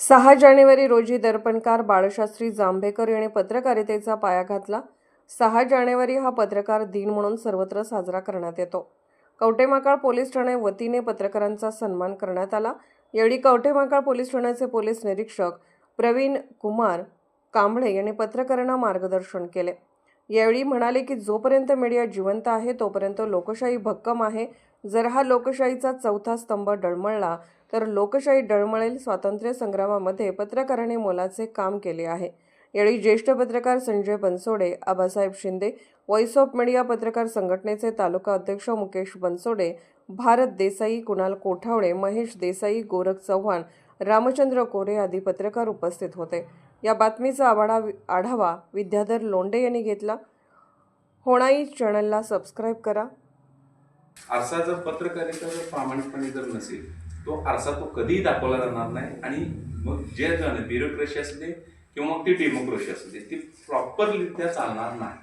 सहा जानेवारी रोजी दर्पणकार बाळशास्त्री जांभेकर यांनी पत्रकारितेचा पाया घातला. सहा जानेवारी हा पत्रकार दिन म्हणून सर्वत्र साजरा करण्यात येतो. कवटेमाकाळ पोलीस ठाणे वतीने पत्रकारांचा सन्मान करण्यात आला. यावेळी कवटेमाकाळ पोलीस ठाण्याचे पोलीस निरीक्षक प्रवीण कुमार कांबळे यांनी पत्रकारांना मार्गदर्शन केले. यावेळी म्हणाले की जोपर्यंत मीडिया जिवंत आहे तोपर्यंत लोकशाही भक्कम आहे. जर हा लोकशाहीचा चौथा स्तंभ डळमळला तर लोकशाही डळमळेल स्वातंत्र्य संग्रामामध्ये पत्रकाराने मोलाचे काम केले आहे. यावेळी ज्येष्ठ पत्रकार Sanjay Bansode Abasaheb Shinde voice of media पत्रकार संघटनेचे तालुका अध्यक्ष मुकेश बनसोडे भारत देसाई कुणाल कोठावळे महेश देसाई गोरख चव्हाण रामचंद्र कोरे आदी पत्रकार उपस्थित होते. या बातमीचा आवाडा आढावा विद्याधर लोंडे यांनी घेतला. होणाई चॅनलला सबस्क्राईब करा. आरसा जर पत्रकारिता जर प्रामाणिकपणे जर नसेल तो आरसा तो कधीही दाखवला जाणार नाही आणि मग जे जण ब्युरोक्रेसी असू दे किंवा मग ती डेमोक्रेसी असू दे ती प्रॉपररित्या चालणार नाही.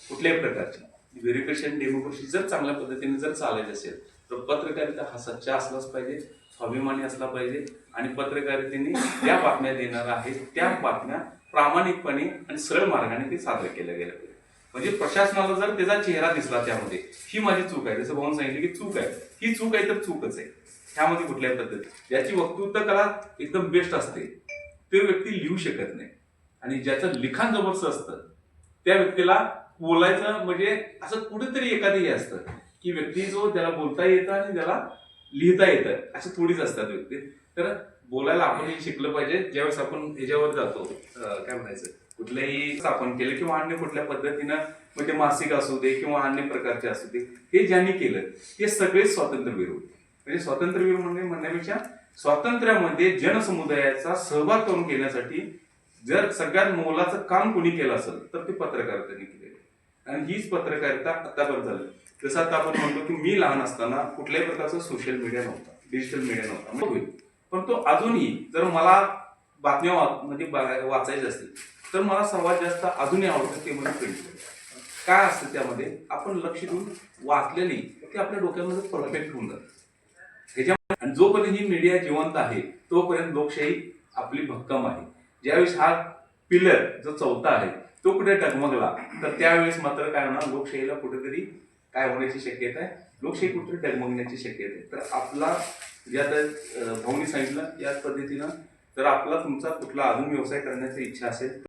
कुठल्याही प्रकारची. ब्युरोक्रेसी आणि डेमोक्रेसी जर चांगल्या पद्धतीने जर चालायची असेल तर पत्रकारिता हा सच्चा असलाच पाहिजे स्वाभिमानी असला पाहिजे आणि पत्रकारितेने ज्या बातम्या देणार आहेत त्या बातम्या प्रामाणिकपणे आणि सरळ मार्गाने ते सादर केल्या गेल्या पाहिजे म्हणजे प्रशासनाला जर त्याचा चेहरा दिसला त्यामध्ये ही माझी चूक आहे. जसं भाऊन सांगितलं की चूक आहे. ही चूक आहे तर चूकच आहे. ह्यामध्ये कुठल्याही पद्धती? ज्याची वक्तृत्व कला एकदम बेस्ट असते. ते व्यक्ती लिहू शकत नाही. आणि ज्याचं लिखाण जबरदस्त असतं त्या व्यक्तीला बोलायचं म्हणजे असं कुठेतरी एखादं हे असतं की व्यक्ती जो त्याला बोलता येतं आणि त्याला लिहिता येतं असे थोडीच असतात व्यक्ती. तर बोलायला आपणही शिकलं पाहिजे. ज्यावेळेस आपण ह्याच्यावर जातो अं, काय म्हणायचं? कुठल्याही स्थापन केलं किंवा अन्य कुठल्या पद्धतीनं म्हणजे मासिक असू दे किंवा अन्य प्रकारचे असू दे हे ज्यांनी केलं ते सगळेच स्वातंत्र्यवीर होते. म्हणजे स्वातंत्र्यवीर म्हणजे म्हणण्यापेक्षा स्वातंत्र्यामध्ये जनसमुदायाचा सहभाग करून घेण्यासाठी जर सगळ्यात मोलाचं काम कोणी केलं असेल तर ते पत्रकारिताने केलेलं आहे. आणि हीच पत्रकारिता आतापर्यंत झाली. जसं आता आपण म्हणतो की मी लहान असताना कुठल्याही प्रकारचा सोशल मीडिया नव्हता डिजिटल मीडिया नव्हता. मग होईल. पण तो अजूनही जर मला बातम्या म्हणजे वाचायच्या असतील तर मला सर्वात जास्त अजूनही आवडतं ते म्हणजे प्रिंट काय असतं त्यामध्ये? आपण लक्ष देऊन वाचलेली ते आपल्या डोक्यामध्ये परफेक्ट होऊन जातं. ह्याच्यामुळे जोपर्यंत ही मीडिया जिवंत आहे तोपर्यंत लोकशाही आपली भक्कम आहे. ज्यावेळेस हा पिलर जो चौथा आहे तो कुठे डगमगला तर त्यावेळेस मात्र काय होणार? लोकशाहीला कुठेतरी काय होण्याची शक्यता आहे? लोकशाही कुठेतरी डगमगण्याची शक्यता आहे. तर आपला जे आता भाऊनी सांगितलं याच पद्धतीनं जर आपला तुमचा कुठला अजून व्यवसाय करण्याची इच्छा असेल